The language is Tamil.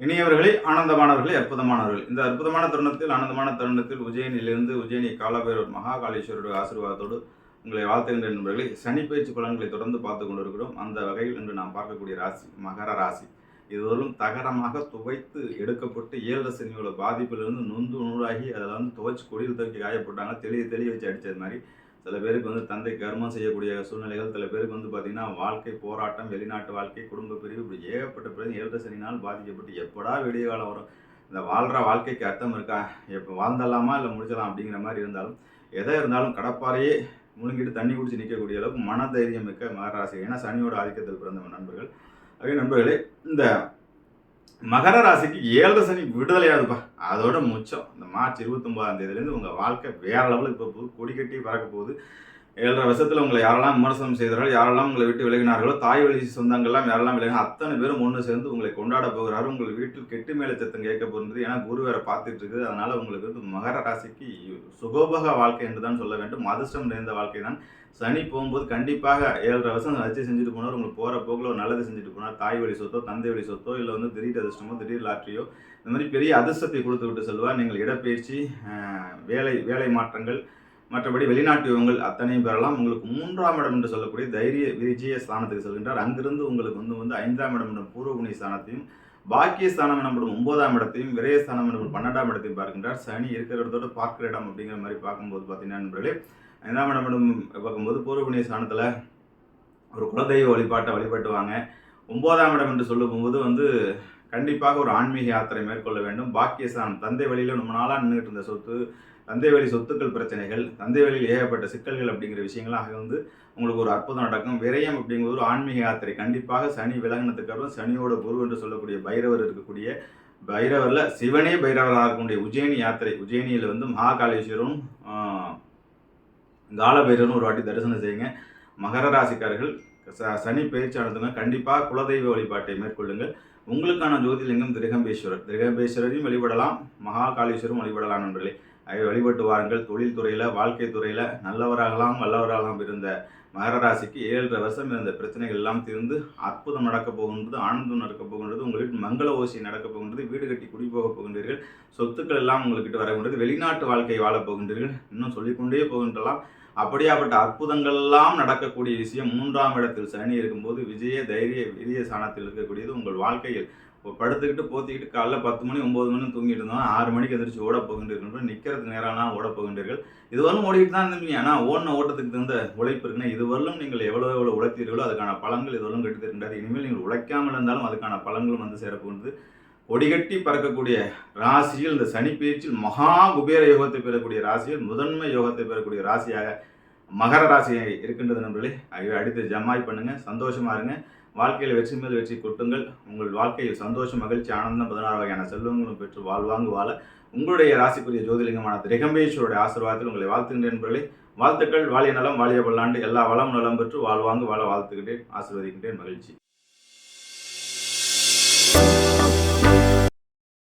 இனியவர்களே ஆனந்தமானவர்களே அற்புதமானவர்கள். இந்த அற்புதமான தருணத்தில் ஆனந்தமான தருணத்தில் உஜயனிலிருந்து உஜ்ஜயினி காலபைரவர் மகாகாளீஸ்வரருடைய ஆசீர்வாதத்தோடு உங்களை வாழ்த்துகின்ற நண்பர்களே சனி பயிற்சி பலன்களை தொடர்ந்து பார்த்து கொண்டிருக்கிறோம். அந்த வகையில் இன்று நாம் பார்க்கக்கூடிய ராசி மகர ராசி. இதுவரும் தகரமாக துவைத்து எடுக்கப்பட்டு ஏழரை சனியோட பாதிப்பிலிருந்து நொந்து நூறாகி அதில் வந்து துவைச்சு கொடியில் தூக்கி காயப்பட்டாங்க. தெளிய தெளிய வச்சு அடித்தது மாதிரி சில பேருக்கு வந்து தந்தை கர்மம் செய்யக்கூடிய சூழ்நிலைகள் சில பேருக்கு வந்து பார்த்திங்கன்னா வாழ்க்கை போராட்டம் வெளிநாட்டு வாழ்க்கை குடும்ப பிரிவு இப்படி ஏகப்பட்ட பிறகு ஏழு சனினால் பாதிக்கப்பட்டு எப்படா விடிய காலம் வரும்? இந்த வாழ்கிற வாழ்க்கைக்கு அர்த்தம் இருக்கா? எப்போ வாழ்ந்தலாமா இல்லை முடிச்சலாம் அப்படிங்கிற மாதிரி இருந்தாலும் எதை இருந்தாலும் கடப்பாறையே முழுங்கிட்டு தண்ணி குடிச்சு நிற்கக்கூடிய அளவுக்கு மனதைரியம் மிக்க மகராசி. ஏன்னா சனியோட ஆதிக்கத்தில் பிறந்த நண்பர்கள். அதே நண்பர்களே இந்த மகர ராசிக்கு ஏழரை சனி விடுதலையாதுப்பா அதோட முச்சம் இந்த மார்ச் இருபத்தொம்பதாம் தேதியிலேருந்து உங்கள் வாழ்க்கை வேற லெவலுக்கு இப்போ போகுது. கொடி கட்டி பறக்க போகுது. ஏழரை வருஷத்தில் உங்களை யாரெல்லாம் விமர்சனம் செய்தார்கள் யாரெல்லாம் உங்களை விட்டு விலகினார்களோ தாய் வழி சொந்தங்கள்லாம் யாரெல்லாம் விலகினா அத்தனை பேரும் ஒன்று சேர்ந்து உங்களை கொண்டாட போகிறாரு உங்கள் வீட்டில் கெட்டு மேலே சத்தம் கேட்க போகிறது ஏன்னா குரு வேற பார்த்துட்டு இருக்குது. அதனால உங்களுக்கு வந்து மகர ராசிக்கு சுகோபக வாழ்க்கை என்று தான் சொல்ல வேண்டும். அதிர்ஷ்டம் நிறைந்த வாழ்க்கை தான். சனி போகும்போது கண்டிப்பாக ஏழரை வருஷம் வச்சு செஞ்சுட்டு போனார். உங்களுக்கு போகிற போக்கில் ஒரு நல்லது செஞ்சுட்டு போனார். தாய் வழி சொத்தோ தந்தை வழி சொத்தோ இல்லை வந்து திடீர் அதிர்ஷ்டமோ திடீர் லாட்டரியோ இந்த மாதிரி பெரிய அதிர்ஷ்டத்தை கொடுத்து விட்டு செல்வார். நீங்கள் இடப்பெயர்ச்சி வேலை வேலை மாற்றங்கள் மற்றபடி வெளிநாட்டு இவங்கள் அத்தனையும் பெறலாம். உங்களுக்கு மூன்றாம் இடம் என்று சொல்லக்கூடிய தைரிய விஜய ஸ்தானத்துக்கு செல்கின்றார். அங்கிருந்து உங்களுக்கு வந்து வந்து ஐந்தாம் இடம் என்ற பூர்வகுணி ஸ்தானத்தையும் பாக்கிய ஸ்தானம் எனப்படும் ஒன்பதாம் இடத்தையும் விரயஸ்தானம் எனப்படும் பன்னெண்டாம் இடத்தையும் பார்க்கின்றார். சனி இருக்கிற இடத்தோட பார்க்கிற இடம் அப்படிங்கிற மாதிரி பார்க்கும்போது பார்த்தீங்கன்னா நண்பர்களே ஐந்தாம் இடம் இடம் பார்க்கும்போது பூர்வ ஸ்தானத்தில் ஒரு குலதெய்வ வழிபாட்டை வழிபட்டுவாங்க. ஒன்பதாம் இடம் என்று சொல்லும்போது வந்து கண்டிப்பாக ஒரு ஆன்மீக யாத்திரை மேற்கொள்ள வேண்டும். பாக்கியஸ்தானம் தந்தை வழியில் ரொம்ப நாளாக நின்றுட்டு இருந்த சொத்து தந்தைவெளி சொத்துக்கள் பிரச்சனைகள் தந்தைவெளியில் ஏகப்பட்ட சிக்கல்கள் அப்படிங்கிற விஷயங்களாக வந்து உங்களுக்கு ஒரு அற்புதம் நடக்கும். விரயம் அப்படிங்கிற ஒரு ஆன்மீக யாத்திரை. கண்டிப்பாக சனி விலகினத்துக்கு அப்புறம் சனியோட குரு என்று சொல்லக்கூடிய பைரவர் இருக்கக்கூடிய பைரவரில் சிவனே பைரவராக இருக்கக்கூடிய உஜ்ஜயினி யாத்திரை. உஜ்ஜயினியில் வந்து மகாகாலேஸ்வரரும் காலபைரவரும் ஒரு வாட்டி தரிசனம் செய்யுங்க. மகர ராசிக்காரர்கள் ச- சனி பயிற்சியானதுங்க கண்டிப்பாக குலதெய்வ வழிபாட்டை மேற்கொள்ளுங்கள். உங்களுக்கான ஜோதிலிங்கம் திரிகம்பேஸ்வரர். திரிகம்பேஸ்வரரையும் வழிபடலாம் மகாகாளீஸ்வரரும் வழிபடலாம் நண்பர்களே. வழிபட்டு வாருங்கள். தொழில் துறையில் வாழ்க்கை துறையில் நல்லவராகலாம் வல்லவராகலாம் இருந்த மகர ராசிக்கு ஏழரை வருஷம் இருந்த பிரச்சனைகள் எல்லாம் தீர்ந்து அற்புதம் நடக்கப் போகின்றது ஆனந்தம் நடக்கப் போகின்றது உங்களுக்கு மங்கள ஓசி நடக்கப் போகின்றது வீடு கட்டி குடி போகப் போகின்றீர்கள் சொத்துக்கள் எல்லாம் உங்கள்கிட்ட வரகின்றது வெளிநாட்டு வாழ்க்கை வாழப் போகின்றீர்கள் இன்னும் சொல்லிக்கொண்டே போகின்றலாம். அப்படியாப்பட்ட அற்புதங்கள்லாம் நடக்கக்கூடிய விஷயம் மூன்றாம் இடத்தில் சனி இருக்கும்போது விஜய தைரிய விஜய ஸ்தானத்தில் இருக்கக்கூடியது உங்கள் வாழ்க்கையில் இப்போ படுத்துக்கிட்டு போத்திக்கிட்டு காலைல பத்து மணி ஒம்பது மணி தூங்கிட்டு இருந்தோம் ஆறு மணிக்கு எதிர்த்து ஓட போகின்றீர்கள். நிற்கிறதுக்கு நேரம்லாம் ஓட போகின்றீர்கள். இதுவரையும் ஓடிக்கிட்டு தான் இருந்தீங்க. ஆனால் ஓடின ஓட்டத்துக்கு தகுந்த உழைப்பு இருக்குன்னா இதுவரையிலும் நீங்கள் எவ்வளோ எவ்வளோ உழைத்தீர்களோ அதுக்கான பழங்கள் இதுவரையும் கெடுத்திருக்கின்றது. இனிமேல் நீங்கள் உழைக்காமல் இருந்தாலும் அதுக்கான பழங்களும் வந்து சேரப்போகிறது கொடிகட்டி பறக்கக்கூடிய ராசியில் இந்த சனி பயிற்சியில் மகா குபேர யோகத்தை பெறக்கூடிய ராசியில் முதன்மை யோகத்தை பெறக்கூடிய ராசியாக மகர ராசி இருக்கின்றது நண்பர்களே ஆகவே அடுத்து ஜமாய் பண்ணுங்க சந்தோஷமா இருங்க. வாழ்க்கையில் வெற்றி மேல் வெற்றி கொட்டுங்கள். உங்கள் வாழ்க்கையில் சந்தோஷம் மகிழ்ச்சி ஆனந்தம் பதினாறு வகையான செல்வங்களும் பெற்று வாழ்வாங்கு வாழ உங்களுடைய ராசிக்குரிய ஜோதிலிங்கமான திரிகம்பேஸ்வருடைய ஆசீர்வாதத்தில் உங்களை வாழ்த்துகின்ற நண்பர்களே. வாழ்த்துக்கள் வாழிய நலம் வாழிய பல்லாண்டு எல்லா வளம் நலம் பெற்று வாழ்வாங்கு வாழ வாழ்த்துக்கிட்டேன் ஆசீர்வதிக்கின்றேன் மகிழ்ச்சி.